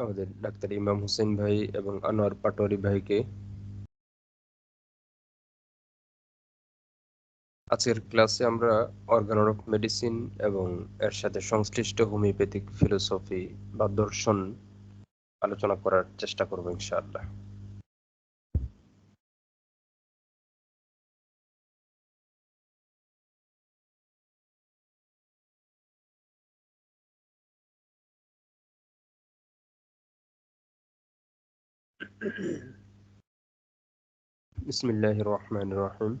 আমাদের ডাক্তার ইমাম হোসেন ভাই এবং আনোয়ার পাটোয়ারি ভাইকে আজকের ক্লাসে আমরা অর্গানর অফ মেডিসিন এবং এর সাথে সংশ্লিষ্ট হোমিওপ্যাথিক ফিলোসফি বা দর্শন আলোচনা করার চেষ্টা করব ইনশাআল্লাহ। বিসমিল্লাহির রহমানির রহিম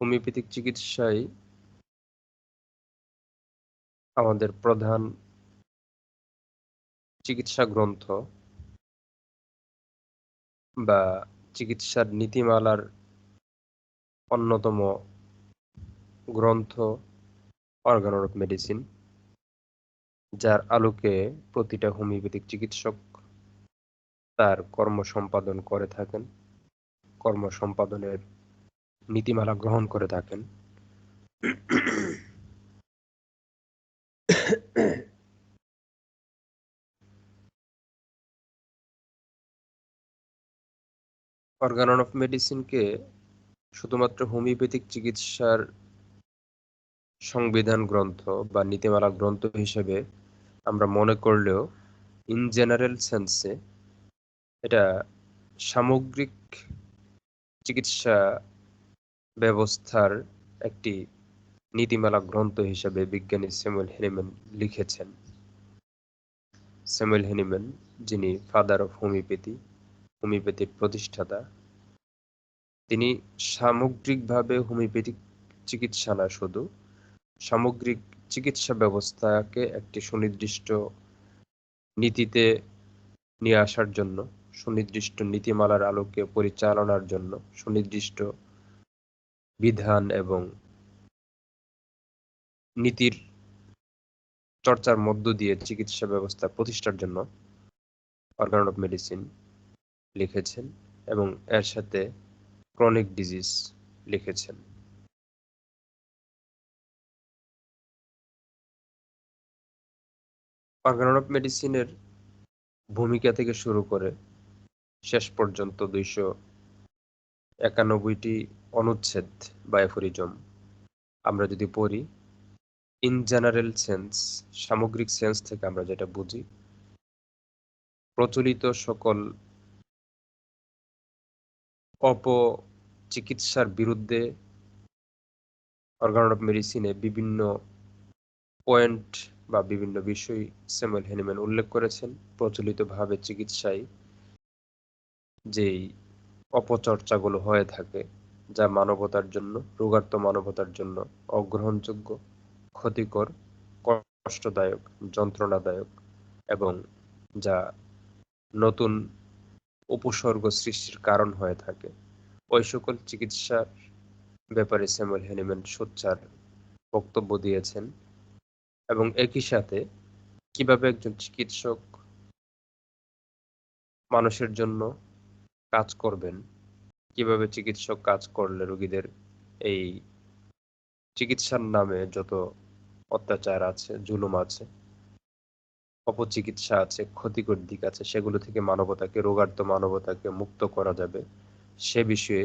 হোমিওপ্যাথিক চিকিৎসায় আমাদের প্রধান চিকিৎসা গ্রন্থ বা চিকিৎসার নীতিমালার অন্যতম গ্রন্থ। অর্গান অফ মেডিসিন, যার আলোকে প্রতিটা হোমিওপ্যাথিক চিকিৎসক তার কর্ম সম্পাদন করে থাকেন, কর্ম সম্পাদনের নীতিমালা গ্রহণ করে থাকেন। অর্গানন অফ মেডিসিনকে শুধুমাত্র হোমিওপ্যাথিক চিকিৎসার সংবিধান গ্রন্থ বা নীতিমালা গ্রন্থ হিসেবে আমরা মনে করলেও ইন জেনারেল সেন্সে এটা সামগ্রিক চিকিৎসা ব্যবস্থার একটি নীতিমালা গ্রন্থ হিসেবে বিজ্ঞানী স্যামুয়েল হেনিম্যান লিখেছেন। স্যামুয়েল হেনিম্যান, যিনি ফাদার অফ হোমিওপ্যাথি হোমিওপ্যাথির প্রতিষ্ঠাতা, তিনি সামগ্রিকভাবে হোমিওপ্যাথিক চিকিৎসা না শুধু সামগ্রিক চিকিৎসা ব্যবস্থাকে একটি সুনির্দিষ্ট নীতিতে নিয়ে আসার জন্য, সুনির্দিষ্ট নীতিমালার আলোকে পরিচালনার জন্য, সুনির্দিষ্ট বিধান এবং নীতির চর্চার মধ্য দিয়ে চিকিৎসা ব্যবস্থা প্রতিষ্ঠার জন্য অর্গান অফ মেডিসিন লিখেছেন এবং এর সাথে ক্রনিক ডিজিজ লিখেছেন। অর্গান অফ মেডিসিনের ভূমিকা থেকে শুরু করে শেষ পর্যন্ত দুইশো একানব্বইটি অনুচ্ছেদ বা এফোরিজম আমরা যদি পড়ি ইন জেনারেল সেন্স সামগ্রিক সেন্স থেকে আমরা যেটা বুঝি, প্রচলিত সকল অপচিকিৎসার বিরুদ্ধে অর্গান অফ মেডিসিনে বিভিন্ন পয়েন্ট বা বিভিন্ন বিষয় স্যামুয়েল হেনিম্যান উল্লেখ করেছেন প্রচলিতভাবে চিকিৎসায় যেই অপচর্চাগুলো হয়ে থাকে, যা মানবতার জন্য, রোগার্ত মানবতার জন্য অগ্রহণযোগ্য, ক্ষতিকর, কষ্টদায়ক, যন্ত্রণাদায়ক এবং যা নতুন উপসর্গ সৃষ্টির কারণ হয়ে থাকে। ওই সকল চিকিৎসার ব্যাপারে স্যামুয়েল হেনিম্যান সোচ্চার বক্তব্য দিয়েছেন। এবং একই সাথে কীভাবে একজন চিকিৎসক মানুষের জন্য কাজ করবেন, কীভাবে চিকিৎসক কাজ করলে রোগীদের এই চিকিৎসার নামে যত অত্যাচার আছে, জুলুম আছে, অপচিকিৎসা আছে, ক্ষতিকর দিক আছে, সেগুলো থেকে মানবতাকে, রোগার্ত মানবতাকে মুক্ত করা যাবে, সে বিষয়ে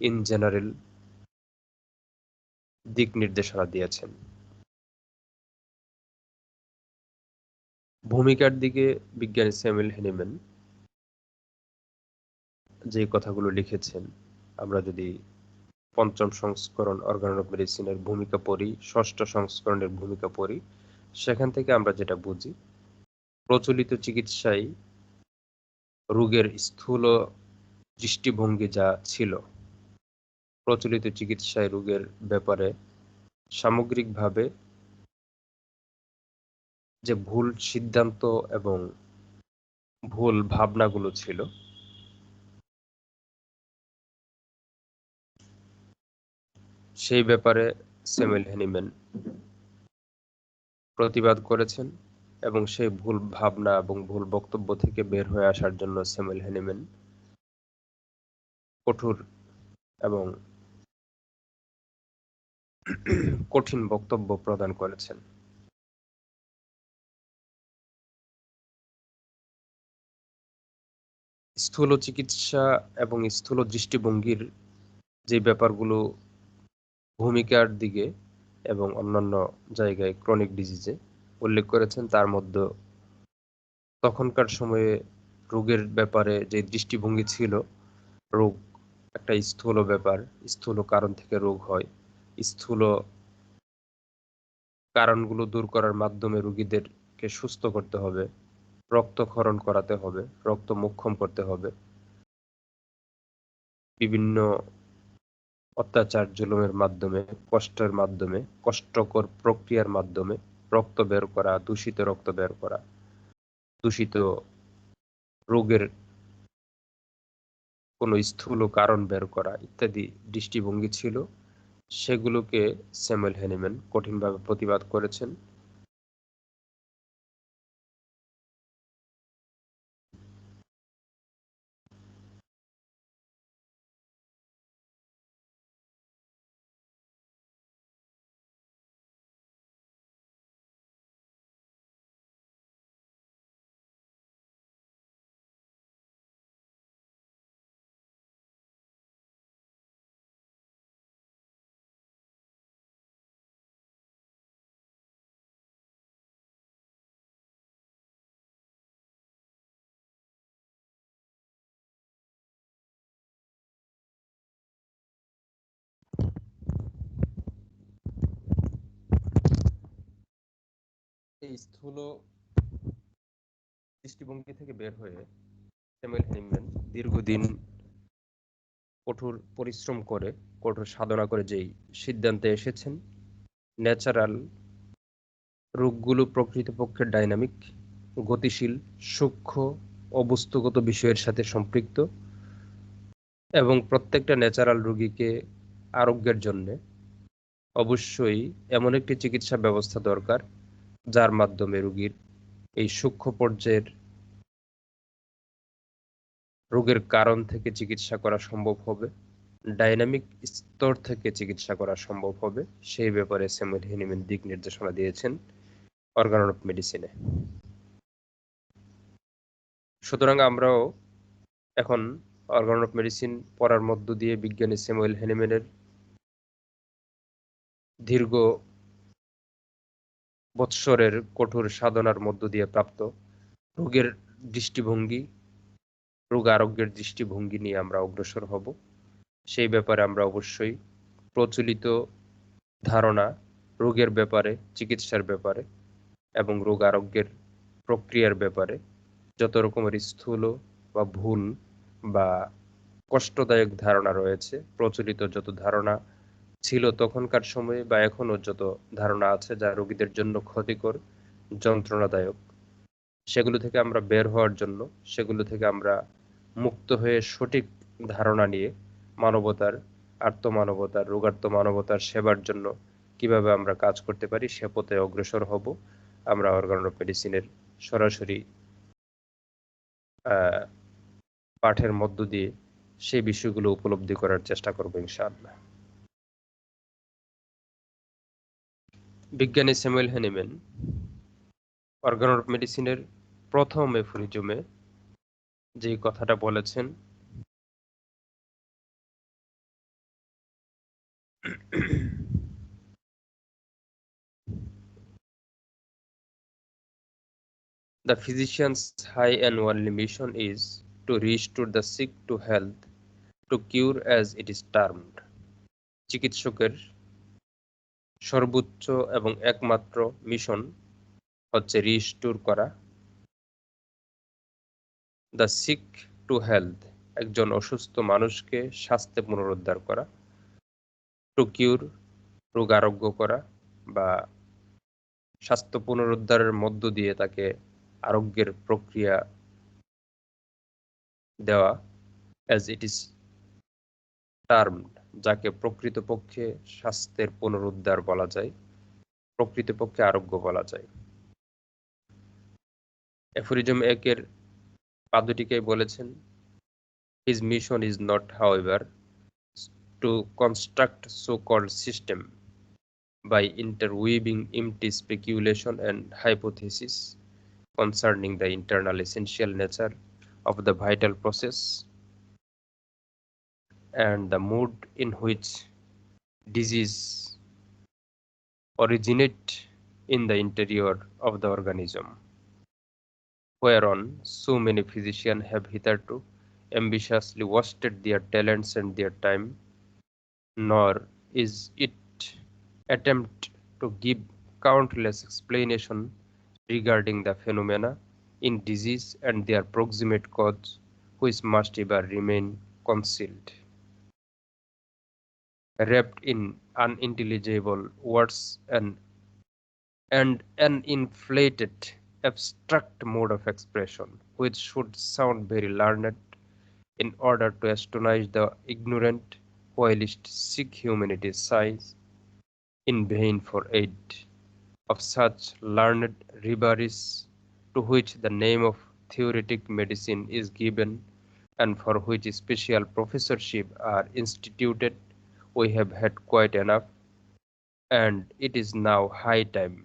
ইন জেনারেল দিক নির্দেশনা দিয়েছেন। ভূমিকার দিকে বিজ্ঞানী স্যামুয়েল হেনিম্যান যে কথাগুলো লিখেছেন, আমরা যদি পঞ্চম সংস্করণ অর্গান অফ মেডিসিনের ভূমিকা পড়ি, ষষ্ঠ সংস্করণের ভূমিকা পড়ি, সেখান থেকে আমরা যেটা বুঝি, প্রচলিত চিকিৎসায় রোগের স্থূল দৃষ্টিভঙ্গি যা ছিল, প্রচলিত চিকিৎসায় রোগের ব্যাপারে সামগ্রিকভাবে যে ভুল সিদ্ধান্ত এবং ভুল ভাবনাগুলো ছিল। সেই ব্যাপারে স্যামুয়েল হেনিম্যান প্রতিবাদ করেছেন এবং সেই ভুল ভাবনা এবং ভুল বক্তব্য থেকে বের হয়ে আসার জন্য স্যামুয়েল হেনিম্যান কঠোর এবং কঠিন বক্তব্য প্রদান করেছেন। স্থূল চিকিৎসা এবং স্থূল দৃষ্টিভঙ্গির যে ব্যাপারগুলো ভূমিকার দিকে এবং অন্যান্য জায়গায় ক্রনিক ডিজিজে উল্লেখ করেছেন, তার মধ্যে তখনকার সময়ে রোগের ব্যাপারে যে দৃষ্টিভঙ্গি ছিল, রোগ একটা স্থূল ব্যাপার, স্থূল কারণ থেকে রোগ হয়। স্থূল কারণগুলো দূর করার মাধ্যমে রোগীদেরকে সুস্থ করতে হবে। রক্তক্ষরণ করাতে হবে রক্ত মোক্ষম করতে হবে। বিভিন্ন অত্যাচার জুলুমের মাধ্যমে, কষ্টের মাধ্যমে, কষ্টকর প্রক্রিয়ার মাধ্যমে রক্ত বের করা, দূষিত রক্ত বের করা, দূষিত রোগের কোনো স্থূল কারণ বের করা ইত্যাদি দৃষ্টিভঙ্গি ছিল, সেগুলোকে স্যামুয়েল হ্যানিম্যান কঠিনভাবে প্রতিবাদ করেছেন। স্থূল দৃষ্টিভঙ্গি থেকে বের হয়ে স্যামুয়েল দীর্ঘদিন কঠোর পরিশ্রম করে, কঠোর সাধনা করে যেই সিদ্ধান্তে এসেছেন, ন্যাচারাল রোগগুলো প্রকৃতপক্ষে ডাইনামিক, গতিশীল, সূক্ষ্ম, অবস্তুগত বিষয়ের সাথে সম্পৃক্ত এবং প্রত্যেকটা ন্যাচারাল রোগীকে আরোগ্যের জন্যে অবশ্যই এমন একটি চিকিৎসা ব্যবস্থা দরকার যার মাধ্যমে রোগীর এই সূক্ষ্ম পর্যায়ের রোগের কারণ থেকে চিকিৎসা করা সম্ভব হবে, ডাইনামিক স্তর থেকে চিকিৎসা করা সম্ভব হবে, সেই ব্যাপারে স্যামুয়েল হিনিমেন দিক নির্দেশনা দিয়েছেন অর্গান অফ মেডিসিনে। সুতরাং আমরাও এখন অর্গান অফ মেডিসিন পড়ার মধ্য দিয়ে বিজ্ঞানী স্যামুয়েল হেনিমেনের দীর্ঘ বৎসরের কঠোর সাধনার মধ্য দিয়ে প্রাপ্ত। রোগের দৃষ্টিভঙ্গি, রোগ আরোগ্যের দৃষ্টিভঙ্গি নিয়ে আমরা অগ্রসর হব। সেই ব্যাপারে আমরা অবশ্যই প্রচলিত ধারণা রোগের ব্যাপারে, চিকিৎসার ব্যাপারে এবং রোগ আরোগ্যের প্রক্রিয়ার ব্যাপারে। যত রকমের স্থূল বা ভুল বা কষ্টদায়ক ধারণা রয়েছে, প্রচলিত যত ধারণা ছিল তখনকার সময়ে বা এখনও যত ধারণা আছে যা রোগীদের জন্য ক্ষতিকর, যন্ত্রণাদায়ক, সেগুলো থেকে আমরা বের হওয়ার জন্য, সেগুলো থেকে আমরা মুক্ত হয়ে সঠিক ধারণা নিয়ে মানবতার, আত্মমানবতার রোগার্থ মানবতার সেবার জন্য কীভাবে আমরা কাজ করতে পারি সে পথে অগ্রসর হব। আমরা অর্গান মেডিসিনের সরাসরি পাঠের মধ্য দিয়ে সেই বিষয়গুলো উপলব্ধি করার চেষ্টা করব ইনশাআল্লাহ। বিজ্ঞানী স্যামুয়েল হ্যানিম্যান অর্গান অফ মেডিসিনের প্রথম এফরিজমে যে কথাটা বলেছেন the physician's high and only mission is to reach to the sick to health to cure as it is termed চিকিৎসকের সর্বোচ্চ এবং একমাত্র মিশন হচ্ছে রিস্টোর করা। দ্য সিক টু হেলথ একজন অসুস্থ মানুষকে স্বাস্থ্যে পুনরুদ্ধার করা টু কিউর রোগ আরোগ্য করা বা স্বাস্থ্য পুনরুদ্ধারের মধ্য দিয়ে তাকে আরোগ্যের প্রক্রিয়া দেওয়া অ্যাজ ইট ইজ টার্মড যাকে প্রকৃতপক্ষে স্বাস্থ্যের পুনরুদ্ধার বলা যায়, প্রকৃতপক্ষে আরোগ্য বলা যায়। এফরিজম একের পাদুটিকে বলেছেন his mission is not however to construct so called system by interweaving empty speculation and hypotheses concerning the internal essential nature of the vital process and the mood in which disease originate in the interior of the organism, whereon so many physicians have hitherto ambitiously wasted their talents and their time, nor is it attempt to give countless explanation regarding the phenomena in disease and their proximate cause which must ever remain concealed. Wrapped in unintelligible words and, and an inflated abstract mode of expression which should sound very learned in order to astonish the ignorant whilst seek humanity's sighs in vain for aid of such learned reveries to which the name of theoretic medicine is given and for which special professorship are instituted we have had quite enough and it is now high time.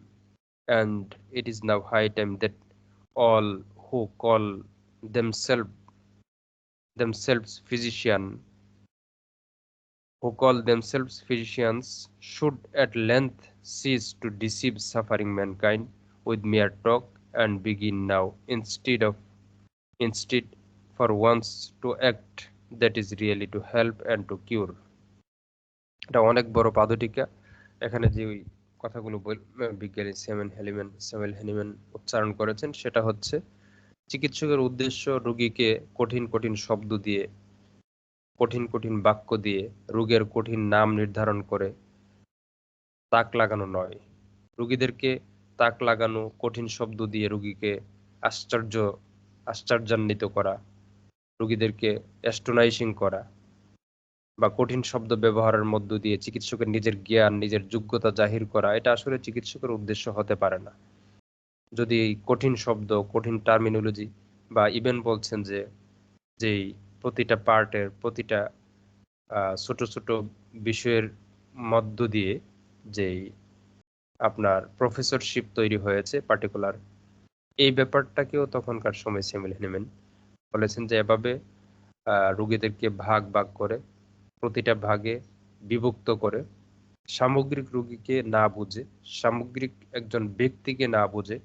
And it is now high time that all who call themselves themselves physician who call themselves physicians should at length cease to deceive suffering mankind with mere talk and begin now instead of instead for once to act that is really to help and to cure এটা অনেক বড় পাদটিকা। এখানে যে ওই কথাগুলো বিজ্ঞানী সেমেন হেলিমেন সেমেল Hahnemann উচ্চারণ করেছেন, সেটা হচ্ছে চিকিৎসকের উদ্দেশ্য রোগীকে কঠিন কঠিন শব্দ দিয়ে, কঠিন কঠিন বাক্য দিয়ে, রোগের কঠিন নাম নির্ধারণ করে, তাক লাগানো নয়। রোগীদেরকে তাক লাগানো, কঠিন শব্দ দিয়ে রোগীকে আশ্চর্য, আশ্চর্যান্বিত করা, রোগীদেরকে অ্যাস্টোনাইসিং করা বা কঠিন শব্দ ব্যবহারের মধ্য দিয়ে চিকিৎসকের নিজের জ্ঞান, নিজের যোগ্যতা জাহির করা, এটা আসলে চিকিৎসকের উদ্দেশ্য হতে পারে না। যদি কঠিন শব্দ, কঠিন টার্মিনোলজি বা ইভেন বলছেন যে যেই প্রতিটা পার্টের, প্রতিটা ছোট ছোট বিষয়ের মধ্য দিয়ে যেই আপনার প্রফেসরশিপ তৈরি হয়েছে পার্টিকুলার এই ব্যাপারটাকেও তখনকার সময় সেমিল নেবেন। বলেছেন যে এভাবে রুগীদেরকে ভাগ ভাগ করে প্রতিটা ভাগে বিভক্ত করে। সামগ্রিক রুগীকে না বুঝে, সামগ্রিক একজন ব্যক্তিকে না বুঝে,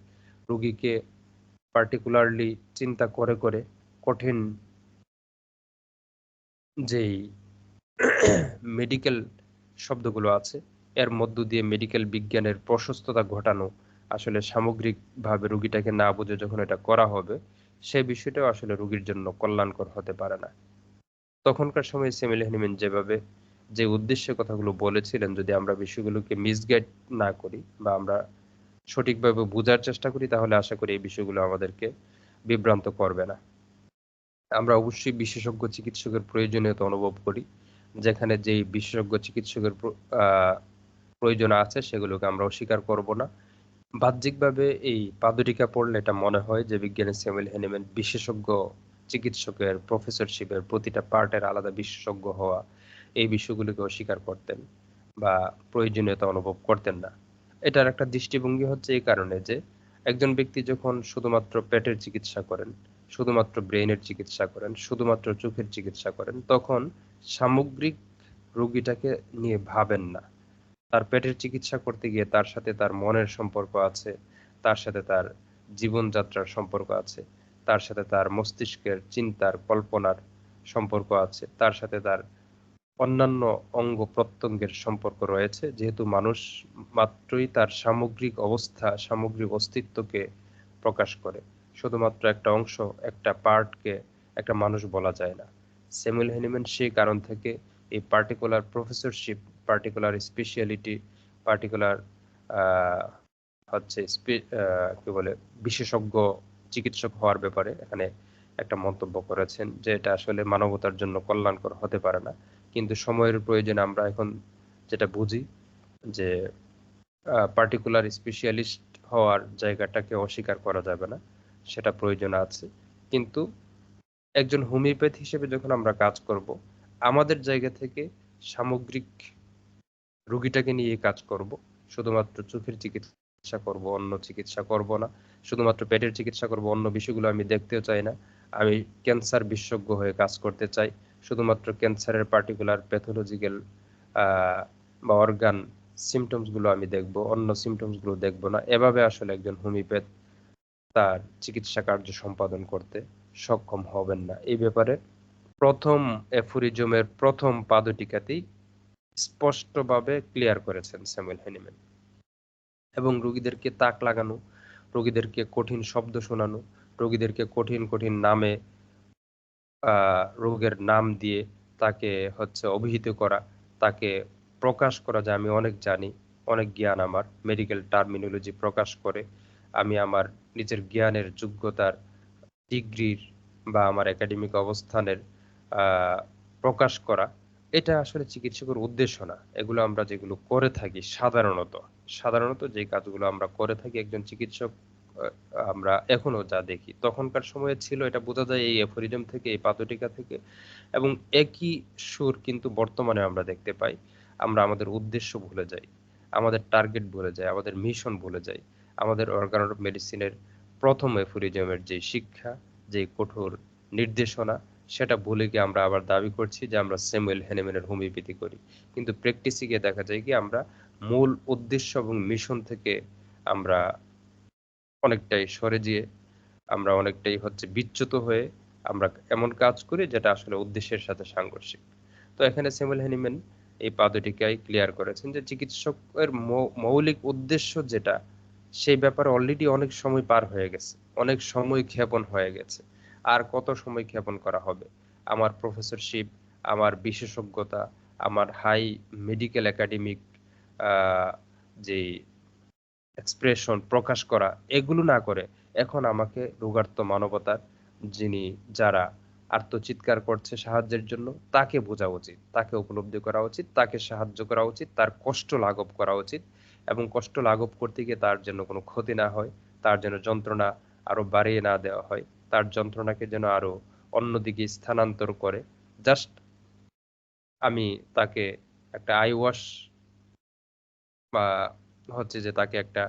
রুগীকে পার্টিকুলারলি চিন্তা করে করে কঠিন যেই মেডিকেল শব্দগুলো আছে, এর মধ্য দিয়ে মেডিকেল বিজ্ঞানের প্রশস্ততা ঘটানো, আসলে সামগ্রিকভাবে রুগীটাকে না বুঝে যখন এটা করা হবে, সে বিষয়টাও আসলে রুগীর জন্য কল্যাণকর হতে পারে না। তখনকার সময় সেমিল হেনিমেন যেভাবে যে উদ্দেশ্যে কথাগুলো বলেছিলেন, যদি আমরা বিষয়গুলোকে মিসগাইড না করি বা আমরা সঠিকভাবে বোঝার চেষ্টা করি, তাহলে আশা করি এই বিষয়গুলো আমাদেরকে বিভ্রান্ত করবে না। আমরা অবশ্যই বিশেষজ্ঞ চিকিৎসকের প্রয়োজনীয়তা অনুভব করি, যেখানে যেই বিশেষজ্ঞ চিকিৎসকের প্রয়োজন আছে সেগুলোকে আমরা অস্বীকার করব না। বাহ্যিকভাবে এই পাদরিকা পড়লে এটা মনে হয় যে বিজ্ঞানী স্যামুয়েল হেনিম্যান বিশেষজ্ঞ চিকিৎসকের প্রফেসরশিপের প্রতিটা পার্টের আলাদা বিশেষজ্ঞ হওয়া এই বিষয়গুলোকে অস্বীকার করতেন বা প্রয়োজনীয়তা অনুভব করতেন না। এটার একটা দৃষ্টিভঙ্গি হচ্ছে এই কারণে যে, একজন ব্যক্তি যখন শুধুমাত্র পেটের চিকিৎসা করেন, শুধুমাত্র ব্রেনের চিকিৎসা করেন, শুধুমাত্র চোখের চিকিৎসা করেন, তখন সামগ্রিক রোগীটাকে নিয়ে ভাবেন না। তার পেটের চিকিৎসা করতে গিয়ে তার সাথে তার মনের সম্পর্ক আছে, তার সাথে তার জীবনযাত্রার সম্পর্ক আছে। তার সাথে তার মস্তিষ্কের চিন্তার কল্পনার সম্পর্ক আছে। তার সাথে তার অন্যান্য অঙ্গ প্রত্যঙ্গের সম্পর্ক রয়েছে। যেহেতু মানুষ মাত্রই তার সামগ্রিক অবস্থা, সামগ্রিক অস্তিত্বকে প্রকাশ করে, শুধুমাত্র একটা অংশ, একটা পার্টকে একটা মানুষ বলা যায় না। সেমুল হেনিম্যান সেই কারণ থেকে এই particular professorship particular speciality particular হচ্ছে কি বলে, বিশেষজ্ঞ চিকিৎসক হওয়ার ব্যাপারে এখানে একটা মন্তব্য করেছেন যে এটা আসলে মানবতার জন্য কল্যাণকর হতে পারে না। কিন্তু সময়ের প্রয়োজনে আমরা এখন যেটা বুঝি যে পার্টিকুলার স্পেশালিস্ট হওয়ার জায়গাটাকে অস্বীকার করা যাবে না, সেটা প্রয়োজন আছে। কিন্তু একজন হোমিওপ্যাথ হিসেবে যখন আমরা কাজ করব, আমাদের জায়গা থেকে সামগ্রিক রুগীটাকে নিয়ে কাজ করব, শুধুমাত্র চোখের চিকিৎসা করব, অন্য চিকিৎসা করব না। শুধুমাত্র পেটের চিকিৎসা করব, অন্য বিষয়গুলো আমি দেখতেও চাই না। আমি ক্যান্সার বিশেষজ্ঞ হয়ে কাজ করতে চাই। শুধুমাত্র ক্যান্সারের পার্টিকুলার প্যাথোলজিক্যাল বা অর্গান সিমটমসগুলো আমি দেখব, অন্য সিমটমসগুলো দেখব না। এভাবে আসলে একজন হোমিওপ্যাথ তার চিকিৎসা কার্য সম্পাদন করতে সক্ষম হবেন না। এই ব্যাপারে প্রথম এফুরিজমের প্রথম পাদটিকাতেই স্পষ্টভাবে ক্লিয়ার করেছেন স্যামুয়েল হেনিম্যান। এবং রোগীদেরকে তাক লাগানো রোগীদেরকে কঠিন শব্দ শোনানো রোগীদেরকে কঠিন কঠিন নামে রোগের নাম দিয়ে তাকে হচ্ছে অভিহিত করা, তাকে প্রকাশ করা যে আমি অনেক জানি, অনেক জ্ঞান আমার মেডিকেল টার্মিনোলজি প্রকাশ করে, আমি আমার নিজের জ্ঞানের যোগ্যতার ডিগ্রির বা আমার একাডেমিক অবস্থানের প্রকাশ করা এটা আসলে চিকিৎসকের উদ্দেশ্য না। এগুলো আমরা যেগুলো করে থাকি সাধারণত সাধারণত যে কাজগুলো আমরা করে থাকি একজন চিকিৎসক আমরা এখনও যা দেখি। তখনকার সময়ে ছিল এটা বোঝা যায় এই এফোরিজম থেকে, এই পাতটিকা থেকে এবং একই সুর কিন্তু বর্তমানে আমরা দেখতে পাই। আমরা আমাদের উদ্দেশ্য ভুলে যাই, আমাদের টার্গেট ভুলে যাই, আমাদের মিশন ভুলে যাই। আমাদের অর্গান অফ মেডিসিনের প্রথম এফোরিজমের যে শিক্ষা, যে কঠোর নির্দেশনা সেটা ভুলে গিয়ে আমরা আবার দাবি করছি যে আমরা স্যামুয়েল হেনেমেনের হোমিওপ্যাথি করি। কিন্তু প্র্যাকটিসে গিয়ে দেখা যায় কি, আমরা মূল উদ্দেশ্য এবং মিশন থেকে আমরা অনেকটাই সরে যেয়ে, আমরা অনেকটাই হচ্ছে বিচ্যুত হয়ে আমরা এমন কাজ করি যেটা আসলে উদ্দেশ্যের সাথে সাংঘর্ষিক। তো এখানে স্যামুয়েল হেনিমেন এই পাদটিকায় ক্লিয়ার করেছেন যে চিকিৎসকের মৌলিক উদ্দেশ্য যেটা, সেই ব্যাপারে অলরেডি অনেক সময় পার হয়ে গেছে, অনেক সময় ক্ষেপণ হয়ে গেছে। আর কত সময় ক্ষেপণ করা হবে? আমার প্রফেসরশিপ আমার বিশেষজ্ঞতা, আমার হাই মেডিকেল একাডেমিক যে এক্সপ্রেশন প্রকাশ করা, এগুলো না করে এখন আমাকে রোগার্ত মানবতার যিনি যারা আত্মচিৎকার করছে সাহায্যের জন্য, তাকে বোঝা উচিত, তাকে উপলব্ধি করা উচিত, তাকে সাহায্য করা উচিত, তার কষ্ট লাঘব করা উচিত এবং কষ্ট লাঘব করতে গিয়ে তার জন্য কোনো ক্ষতি না হয়, তার জন্য যন্ত্রণা আরও বাড়িয়ে না দেওয়া হয়। তার যন্ত্রণাকে যেন আরও অন্যদিকে স্থানান্তর করে। জাস্ট আমি তাকে একটা আই ওয়াশ বা হচ্ছে যে তাকে একটা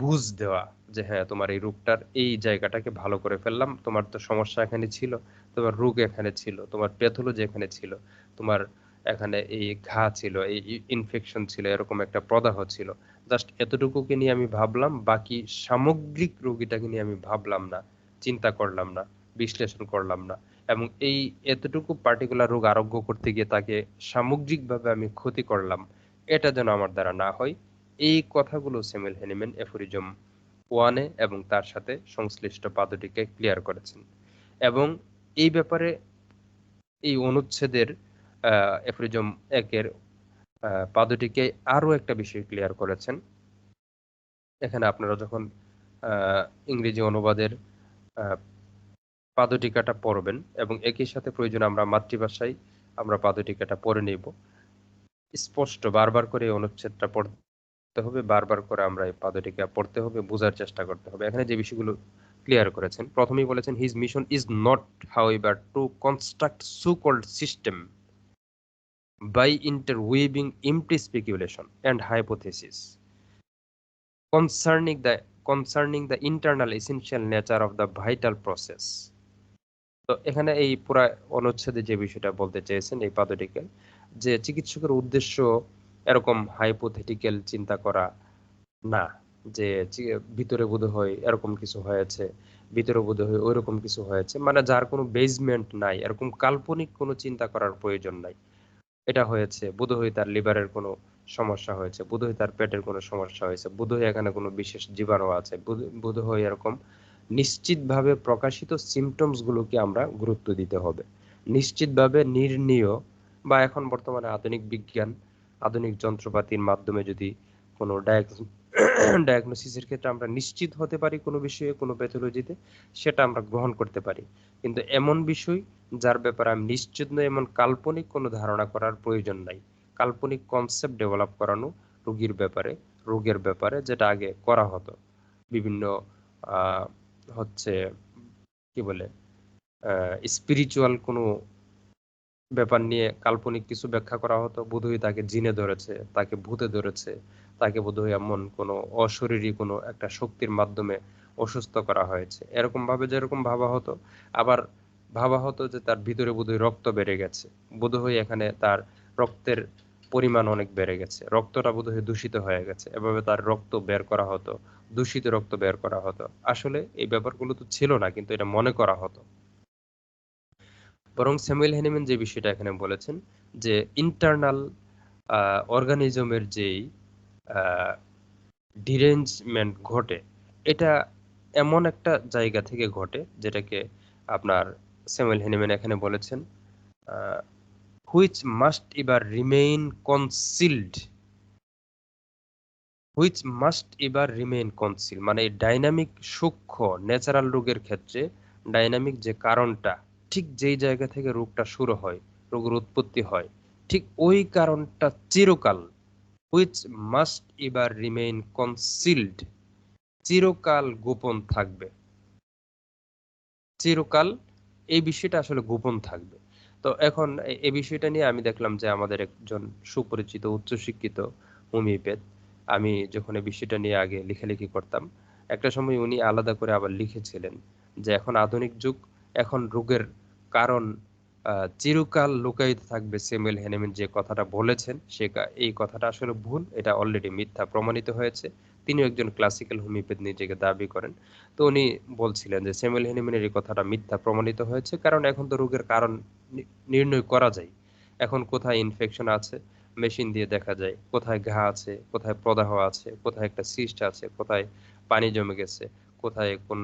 বুঝ দেওয়া যে হ্যাঁ তোমার এই রোগটার এই জায়গাটাকে ভালো করে ফেললাম। তোমার তো সমস্যা এখানে ছিল, তোমার রোগ এখানে ছিল, তোমার প্যাথোলজি এখানে ছিল, তোমার এখানে এই ঘা ছিল, এই ইনফেকশন ছিল, এরকম একটা প্রদাহ ছিল। জাস্ট এতটুকুকে নিয়ে আমি ভাবলাম, বাকি সামগ্রিক রোগীটাকে নিয়ে আমি ভাবলাম না। চিন্তা করলাম না, বিশ্লেষণ করলাম না এবং এই এতটুকু পার্টিকুলার রোগ আরোগ্য করতে গিয়ে তাকে সামগ্রিকভাবে আমি ক্ষতি করলাম, এটা যেন আমার দ্বারা না হয়। এই কথাগুলো সেমেল হেনিমেন এফোরিজম ওয়ানে এবং তার সাথে সংশ্লিষ্ট পাদটিকে ক্লিয়ার করেছেন এবং এই ব্যাপারে এই অনুচ্ছেদের এফোরিজম একের পাদটিকে আরও একটা বিষয় ক্লিয়ার করেছেন। এখানে আপনারা যখন ইংরেজি অনুবাদের পাদটিকাটা পড়বেন এবং একই সাথে প্রয়োজন আমরা মাতৃভাষায় আমরা পাদটিকাটা পড়ে নেব। স্পষ্ট বারবার করে এই অনুচ্ছেদটা পড়তে হবে, বারবার করে আমরা এই পাদটিকা পড়তে হবে, বোঝার চেষ্টা করতে হবে। এখানে যে বিষয়গুলো ক্লিয়ার করেছেন, প্রথমেই বলেছেন his mission is not however to construct so called system by interweaving empty speculation and hypothesis concerning the concerning the internal essential nature of the vital process. তো এখানে এই পুরা অনুচ্ছেদে যে বিষয়টা বলতে চেয়েছেন, এই পাদটিক্যাল যে চিকিৎসকের উদ্দেশ্য এরকম হাইপোথেটিক্যাল চিন্তা করা না, যে ভিতরে বোধ হয় এরকম কিছু হয়েছে, ভিতরে বোধ হয় ওইরকম কিছু হয়েছে মানে যার কোনো বেজমেন্ট নাই, এরকম কাল্পনিক কোনো চিন্তা করার প্রয়োজন নাই। এটা হয়েছে বোধহয় তার লিভারের কোনো সমস্যা হয়েছে বোধহয় তার পেটের কোনো সমস্যা হয়েছে বোধহয় এখানে কোনো বিশেষ জীবাণু আছে বোধহয় এরকম নিশ্চিতভাবে প্রকাশিত সিমটমস গুলোকে আমরা গুরুত্ব দিতে হবে। নিশ্চিতভাবে নির্ণীয় বা এখন বর্তমানে আধুনিক বিজ্ঞান, আধুনিক যন্ত্রপাতির মাধ্যমে যদি কোনো ডায়াগনোসিসের ক্ষেত্রে আমরা নিশ্চিত হতে পারি কোনো বিষয়ে, কোনো প্যাথোলজিতে সেটা আমরা গ্রহণ করতে পারি। কিন্তু এমন বিষয় যার ব্যাপারে আমি নিশ্চিত নই, এমন কাল্পনিক কোনো ধারণা করার প্রয়োজন নাই। কাল্পনিক কনসেপ্ট ডেভেলপ করানো রোগীর ব্যাপারে, রোগের ব্যাপারে যেটা আগে করা হতো। বিভিন্ন হচ্ছে কি বলে স্পিরিচুয়াল কোনো ব্যাপার নিয়ে কাল্পনিক কিছু ব্যাখ্যা করা হতো। বোধহয় তাকে জিনে ধরেছে, তাকে ভূতে ধরেছে তাকে বোধহয় এমন কোনো অশরীরী কোনো একটা শক্তির মাধ্যমে অসুস্থ করা হয়েছে। এরকম ভাবে যেরকম ভাবা হতো, আবার ভাবা হতো যে তার ভিতরে বোধহয় রক্ত বেড়ে গেছে। বোধহয় এখানে তার রক্তের পরিমাণ অনেক বেড়ে গেছে। রক্তটা বোধহয় দূষিত হয়ে গেছে। এভাবে তার রক্ত বের করা হতো, দূষিত রক্ত বের করা হতো। আসলে এই ব্যাপারগুলো তো ছিল না, কিন্তু এটা মনে করা হতো। বরং স্যামুয়েল হেনিম্যান যে বিষয়টা এখানে বলেছেন, যে ইন্টারনাল অর্গানিজমের যেই ডিরেঞ্জমেন্ট ঘটে। এটা এমন একটা জায়গা থেকে ঘটে, যেটাকে আপনার স্যামুয়েল হেনিম্যান এখানে বলেছেন which must ever remain concealed which must ever remain conceal মানে ডাইনামিক সূক্ষ্ম ন্যাচারাল রোগের ক্ষেত্রে ডাইনামিক যে কারণটা, ঠিক যেই জায়গা থেকে রোগটা শুরু হয়, রোগের উৎপত্তি হয়, ঠিক ওই কারণটা চিরকাল which must ever remain concealed চিরকাল গোপন থাকবে। চিরকাল এই বিষয়টা আসলে গোপন থাকবে। তো এখন এই বিষয়টা নিয়ে আমি দেখলাম যে আমাদের একজন সুপরিচিত, উচ্চশিক্ষিত হোমিওপ্যাথ। আমি যখন এই বিষয়টা নিয়ে আগে লেখালেখি করতাম, একটা সময় উনি আলাদা করে আবার লিখেছিলেন যে এখন আধুনিক যুগ, এখন রোগের কারণ চিরকাল লুকায়িত থাকবে সেমুয়েল হেনেমেন যে কথাটা বলেছেন, সে এই কথাটা আসলে ভুল, এটা অলরেডি মিথ্যা প্রমাণিত হয়েছে। তিনি একজন ক্লাসিক্যাল হোমিওপ্যাথ নিজেকে দাবি করেন। তো উনি বলছিলেন যে সেমুয়েল হেনেমেনের এই কথাটা মিথ্যা প্রমাণিত হয়েছে, কারণ এখন তো রোগের কারণ নির্ণয় করা যায়। এখন কোথায় ইনফেকশন আছে মেশিন দিয়ে দেখা যায়, কোথায় ঘা আছে, কোথায় প্রদাহ আছে, কোথায় একটা সিস্ট আছে, কোথায় পানি জমে গেছে, কোথায় কোন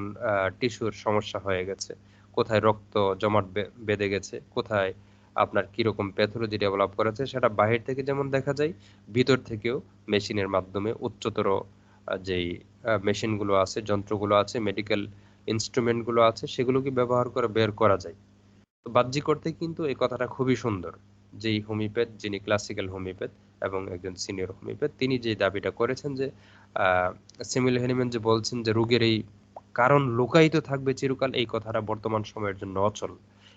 টিস্যুর সমস্যা হয়ে গেছে। কোথায় রক্ত জমাট বেঁধে গেছে, কোথায় আপনার কীরকম প্যাথোলজি ডেভেলপ করেছে, সেটা বাহির থেকে যেমন দেখা যায়, ভিতর থেকেও মেশিনের মাধ্যমে উচ্চতর যেই মেশিনগুলো আছে, যন্ত্রগুলো আছে, মেডিকেল ইনস্ট্রুমেন্টগুলো আছে, সেগুলোকে ব্যবহার করে বের করা যায়। তো বাহ্যিক করতে কিন্তু এই কথাটা খুবই সুন্দর, যেই হোমিওপ্যাথ, যিনি ক্লাসিক্যাল হোমিওপ্যাথ এবং একজন সিনিয়র হোমিওপ্যাথ, তিনি যে দাবিটা করেছেন যে সিমিল হেনিম্যান যে বলছেন যে, রোগের এই কারণ লুকায়িত থাকবে চিরকাল এই কথাটা বর্তমান সময়ের জন্য অচল।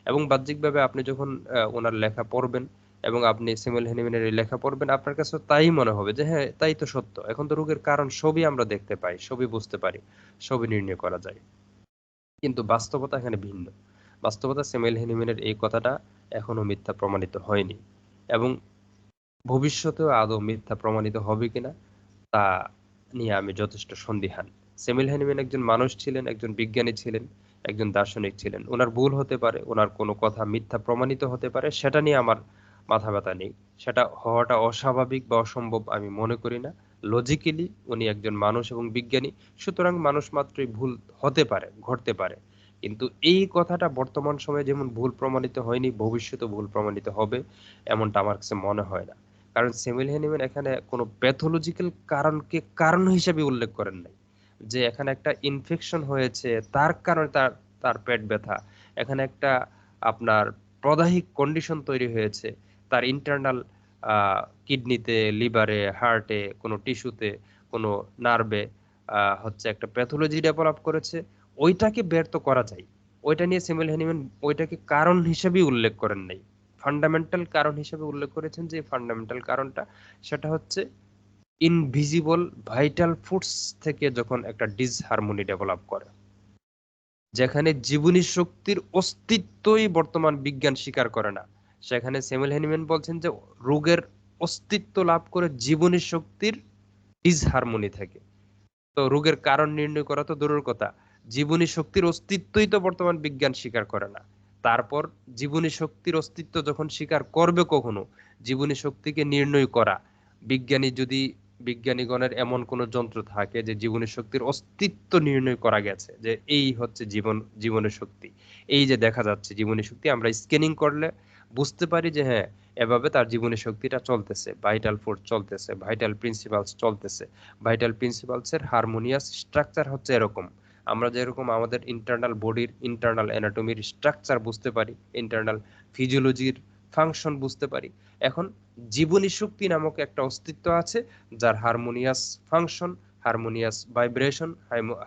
এবং বাহ্যিকভাবে আপনি যখন ওনার লেখা পড়বেন এবং আপনি সিমিল হেনিম্যানের লেখা পড়বেন, আপনার কাছে তাই মনে হবে যে হ্যাঁ তাই তো সত্য। এখন তো রোগের কারণ সবই আমরা দেখতে পাই, সবই বুঝতে পারি, সবই নির্ণয় করা যায়। কিন্তু বাস্তবতা এখানে ভিন্ন। বাস্তবতা সেমেল হেনিম্যানের এই কথাটা এখনও মিথ্যা প্রমাণিত হয়নি। এবং ভবিষ্যতেও আদৌ মিথ্যা প্রমাণিত হবে কিনা, তা নিয়ে আমি যথেষ্ট সন্দিহান। সেমিল হেনিম্যান একজন মানুষ ছিলেন, একজন বিজ্ঞানী ছিলেন, একজন দার্শনিক ছিলেন। ওনার ভুল হতে পারে, ওনার কোনো কথা মিথ্যা প্রমাণিত হতে পারে, সেটা নিয়ে আমার মাথা ব্যথা নেই। সেটা হওয়াটা অস্বাভাবিক বা অসম্ভব আমি মনে করি না। লজিক্যালি উনি একজন মানুষ এবং বিজ্ঞানী, সুতরাং মানুষ মাত্রই ভুল হতে পারে, ঘটতে পারে। কিন্তু এই কথাটা বর্তমান সময়ে যেমন ভুল প্রমাণিত হয়নি ভবিষ্যতে ভুল প্রমাণিত হবে, এমনটা আমার কাছে মনে হয় না। কারণ সেমিল হেনিম্যান এখানে কোনো প্যাথোলজিক্যাল কারণকে কারণ হিসেবে উল্লেখ করেন নাই। যে এখানে একটা ইনফেকশন হয়েছে, তার কারণে তার তার পেট ব্যথা। এখানে একটা আপনার প্রদাহিক কন্ডিশন তৈরি হয়েছে, তার ইন্টারনাল কিডনিতে লিভারে হার্টে কোনো টিস্যুতে কোনো নার্ভে হচ্ছে একটা প্যাথোলজি ডেভেলপ করেছে। ওইটাকে ব্যর্থ করা যায় ওইটা নিয়ে সিমিল হেনিম্যান ওইটাকে কারণ হিসেবেই উল্লেখ করেন নাই। ফান্ডামেন্টাল কারণ হিসেবে উল্লেখ করেছেন যে ফান্ডামেন্টাল কারণটা, সেটা হচ্ছে ইনভিজিবল ভাইটাল ফুডস থেকে যখন একটা ডিসহারমোনি ডেভেলপ করে, যেখানে জীবনী শক্তির অস্তিত্বই বর্তমান বিজ্ঞান স্বীকার করে না, সেখানে সেমিল হেনিম্যান বলছেন যে রোগের অস্তিত্ব লাভ করে জীবনী শক্তির ডিসহারমোনি থেকে। তো রোগের কারণ নির্ণয় করা তো দূরের কথা, জীবনী শক্তির অস্তিত্বই তো বর্তমান বিজ্ঞান স্বীকার করে না। তারপর জীবনী শক্তির অস্তিত্ব যখন স্বীকার করবে কখনো, জীবনী শক্তিকে নির্ণয় করা, বিজ্ঞানী যদি বিজ্ঞানীগণের এমন কোন যন্ত্র থাকে যে জীবনী শক্তির অস্তিত্ব নির্ণয় করা গেছে, যে এই হচ্ছে জীবন, জীবনের শক্তি। এই যে দেখা যাচ্ছে জীবনী শক্তি, আমরা স্ক্যানিং করলে বুঝতে পারি যে হ্যাঁ এভাবে তার জীবনী শক্তিটা চলতেছে ভাইটাল ফোর্স চলতেছে ভাইটাল প্রিন্সিপালস চলতেছে। ভাইটাল প্রিন্সিপালসের হারমোনিয়াস স্ট্রাকচার হচ্ছে এরকম। আমরা যেরকম আমাদের ইন্টারনাল বডির ইন্টারনাল অ্যানাটমির স্ট্রাকচার বুঝতে পারি ইন্টারনাল ফিজিওলজির ফাংশন বুঝতে পারি। এখন জীবনী শক্তি নামক একটা অস্তিত্ব আছে, যার harmonious function harmonious vibration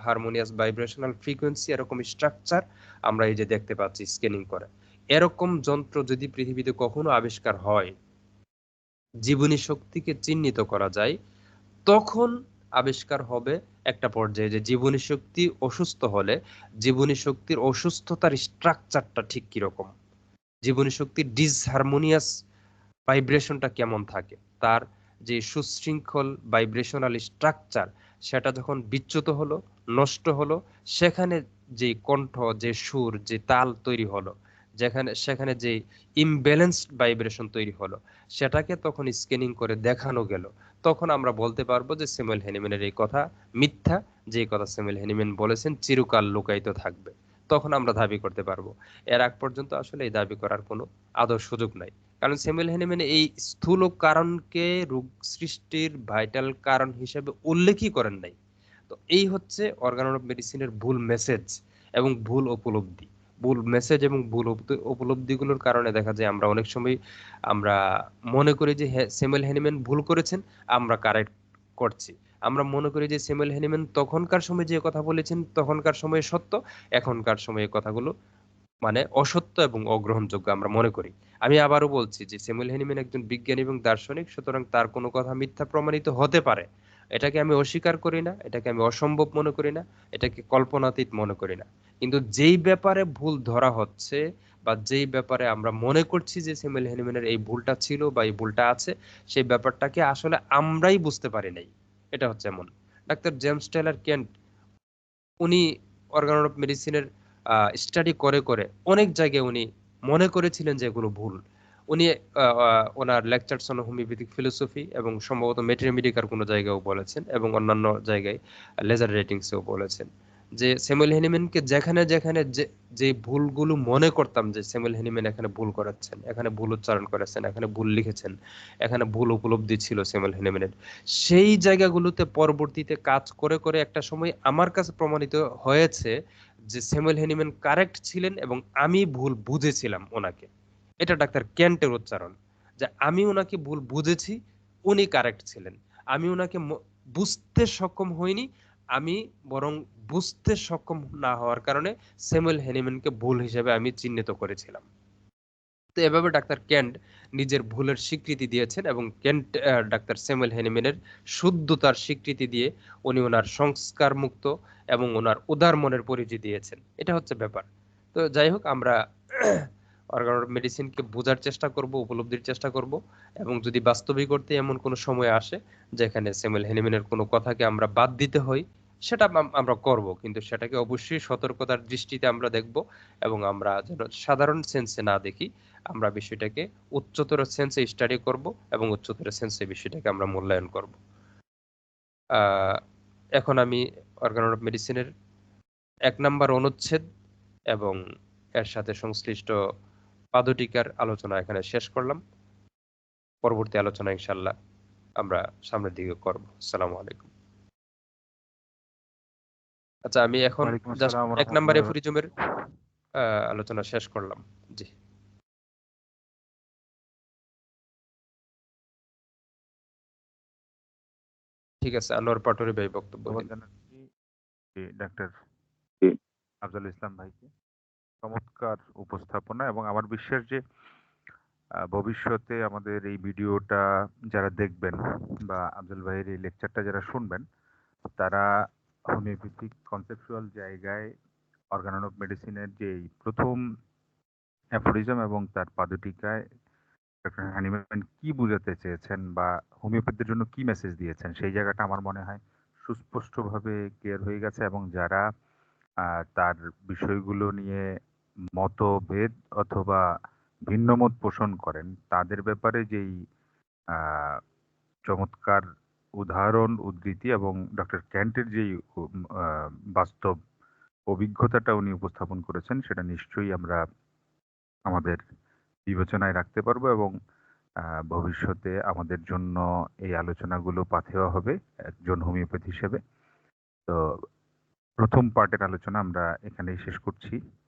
harmonious vibrational frequency এরকম স্ট্রাকচার আমরা এই যে দেখতে পাচ্ছি স্ক্যানিং করে। এরকম যন্ত্র যদি পৃথিবীতে কখনো আবিষ্কার হয়, জীবনী শক্তিকে চিহ্নিত করা যায়, তখন আবিষ্কার হবে একটা পর্যায়ে যে জীবনী শক্তি অসুস্থ হলে, জীবনী শক্তির অসুস্থতার স্ট্রাকচারটা ঠিক কীরকম? জীবনী শক্তির ডিসহারমোনিয়াস ভাইব্রেশনটা কেমন থাকে? তার যে সুশৃঙ্খল ভাইব্রেশনাল স্ট্রাকচার সেটা যখন বিচ্যুত হলো, নষ্ট হলো, সেখানে যে কণ্ঠ, যে সুর, যে তাল তৈরি হলো, যেখানে, সেখানে যে ইমব্যালেন্সড ভাইব্রেশন তৈরি হলো, সেটাকে তখন স্ক্যানিং করে দেখানো গেল। তখন আমরা বলতে পারব যে সেমুয়েল হেনিম্যানের এই কথা মিথ্যা, যে কথা সেমুয়েল হেনিম্যান বলেছেন, চিরকাল লুকায়িত থাকবে। তখন আমরা দাবি করতে পারব। এর আগ পর্যন্ত আসলে এই দাবি করার কোনো আদর সুযোগ নাই। কারণ সেমুয়েল হেনিম্যান এই স্থূল কারণকে রোগ সৃষ্টির ভাইটাল কারণ হিসেবে উল্লেখই করেন নাই। তো এই হচ্ছে অর্গান অফ মেডিসিনের ভুল মেসেজ এবং ভুল উপলব্ধি। ভুল মেসেজ এবং ভুল উপলব্ধিগুলোর কারণে দেখা যায় আমরা অনেক সময় আমরা মনে করি যে সেমুয়েল হেনিম্যান ভুল করেছেন, আমরা কারেক্ট করছি। আমরা মনে করি যে সেমুয়েল হেনিম্যান তখনকার সময় যে কথা বলেছেন, তখনকার সময়ে সত্য, এখনকার সময়ে কথাগুলো মানে অসত্য এবং অগ্রহণযোগ্য আমরা মনে করি। আমি আবারও বলছি যে সেমুয়েল হেনিম্যান একজন বিজ্ঞানী এবং দার্শনিক, সুতরাং তার কোনো কথা মিথ্যা প্রমাণিত হতে পারে। এটাকে আমি অস্বীকার করি না, এটাকে আমি অসম্ভব মনে করি না, এটাকে কল্পনাতীত মনে করি না। কিন্তু যেই ব্যাপারে ভুল ধরা হচ্ছে বা যেই ব্যাপারে আমরা মনে করছি যে সেমুয়েল হেনিম্যানের এই ভুলটা ছিল বা এই ভুলটা আছে, সেই ব্যাপারটাকে আসলে আমরাই বুঝতে পারি নাই। এটা হচ্ছে এমন। ডাক্তার জেমস টেলার কেন্ট, উনি অর্গান অফ মেডিসিনের স্টাডি করে করে অনেক জায়গায় উনি মনে করেছিলেন যে এগুলো ভুল। উনি ওনার লেকচারস অন হোমিওপ্যাথিক ফিলোসফি এবং সম্ভবত মেটেরিমেডিকার কোনো জায়গায়ও বলেছেন এবং অন্যান্য জায়গায় লেজার রেটিংসেও বলেছেন। যে স্যামুয়েল হেনিম্যানকে যেখানে যেখানে যে ভুলগুলো মনে করতাম যে স্যামুয়েল হেনিম্যান এখানে ভুল করাচ্ছেন, এখানে ভুল উচ্চারণ করেছেন, এখানে ভুল লিখেছেন, এখানে ভুল উপলব্ধি ছিল স্যামুয়েল হেনিম্যানের সেই জায়গাগুলোতে পরবর্তীতে কাজ করে করে একটা সময় আমার কাছে প্রমাণিত হয়েছে যে স্যামুয়েল হেনিম্যান কারেক্ট ছিলেন এবং আমি ভুল বুঝেছিলাম ওনাকে। এটা ডাক্তার ক্যান্টের উচ্চারণ, যে আমি ওনাকে ভুল বুঝেছি, উনি কারেক্ট ছিলেন। আমি ওনাকে বুঝতে সক্ষম হইনি আমি বরং বুঝতে সক্ষম না হওয়ার কারণে স্যামুয়েল হেনিম্যানকে ভুল হিসেবে আমি চিহ্নিত করেছিলাম। তো এভাবে ডাক্তার কেন্ট নিজের ভুলের স্বীকৃতি দিয়েছেন এবং কেন্ট ডাক্তার স্যামুয়েল হেনিম্যানের শুদ্ধতার স্বীকৃতি দিয়ে উনি ওনার সংস্কার মুক্ত এবং ওনার উদার মনের পরিচয় দিয়েছেন। এটা হচ্ছে ব্যাপার। তো যাই হোক, আমরা অর্গান মেডিসিনকে বোঝার চেষ্টা করব, উপলব্ধির চেষ্টা করব এবং যদি বাস্তবিক করতে এমন কোনো সময় আসে যেখানে সেমুয়েল হেনিম্যানের কোনো কথাকে আমরা বাদ দিতে হয়, সেটা আমরা করব। কিন্তু সেটাকে অবশ্যই সতর্কতার দৃষ্টিতে আমরা দেখব এবং আমরা যেন সাধারণ সেন্সে না দেখি, আমরা বিষয়টাকে উচ্চতর সেন্সে স্টাডি করব এবং উচ্চতর সেন্সে বিষয়টাকে আমরা মূল্যায়ন করব। এখন আমি অর্গান অফ মেডিসিনের এক নাম্বার অনুচ্ছেদ এবং এর সাথে সংশ্লিষ্ট পাদটিকার আলোচনা এখানে শেষ করলাম। পরবর্তী আলোচনা ইনশাল্লাহ আমরা সামনের দিকে করব। আসসালামু আলাইকুম। আচ্ছা আমি এখন এক নম্বরে ফ্রিজমের আলোচনা শেষ করলাম। জি। ঠিক আছে আনোয়ার পাটোরি ভাই বক্তব্য ডাক্তার আফজাল ইসলাম ভাইকে। চমৎকার উপস্থাপনা এবং আমার বিশ্বাস যে ভবিষ্যতে আমাদের এই ভিডিওটা যারা দেখবেন বা আফজল ভাইয়ের এই লেকচারটা যারা শুনবেন, তারা হোমিওপ্যাথিক কনসেপচুয়াল জায়গায় অর্গান অফ মেডিসিনের যে প্রথম অ্যাফোরিজম এবং তার পাদটিকায় ডক্টর হানিম্যান কি বুঝাতে চেয়েছেন বা হোমিওপ্যাথির জন্য কি মেসেজ দিয়েছেন, সেই জায়গাটা আমার মনে হয় সুস্পষ্টভাবে ক্লিয়ার হয়ে গেছে এবং যারা তার বিষয়গুলো নিয়ে মতভেদ অথবা ভিন্নমত পোষণ করেন, তাদের ব্যাপারে যেই চমৎকার উদাহরণ, উদ্ধৃতি এবং ডক্টর ক্যান্টের যেই বাস্তব অভিজ্ঞতাটা উনি উপস্থাপন করেছেন, সেটা নিশ্চয়ই আমরা আমাদের বিবেচনায় রাখতে পারব এবং ভবিষ্যতে আমাদের জন্য এই আলোচনাগুলো পাথেওয়া হবে, একজন হোমিওপ্যাথ হিসেবে। তো প্রথম পার্টের আলোচনা আমরা এখানেই শেষ করছি।